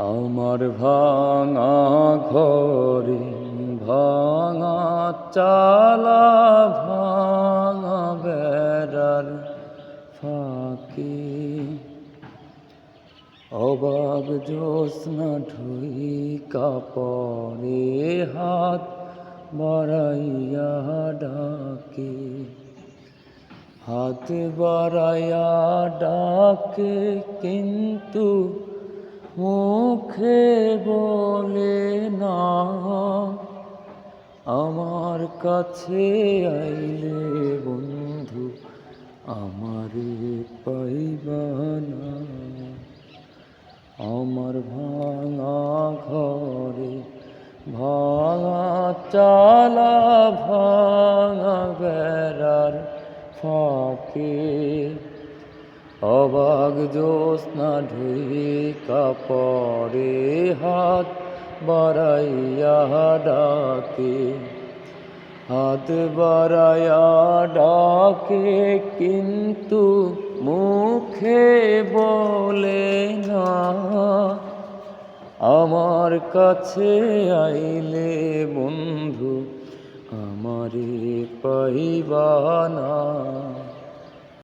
আমার ভাঙা ঘরে, ভাঙা চালা, ভাঙা বেড়ার ফাঁকি। অবাক জ্যোৎস্না ঢুই কাপড়ে হাত বাড়াইয়া ডাকে। হাত বাড়াইয়া ডাকে কিন্তু মুখে বলে না, আমার কাছে আইলে বন্ধু আমারে পাইবা না। আমার ভাঙা ঘরে ভাঙা চালা, ভাঙা বেড়ার ফাঁকে অবাক জ্যোৎস্না ঢুই কাপড়ে হাত বাড়াইয়া ডাকে। হাত বাড়াইয়া ডাকে কিন্তু মুখে বলে না। আমার কাছে আইলে বন্ধু, আমারে পাইবা না।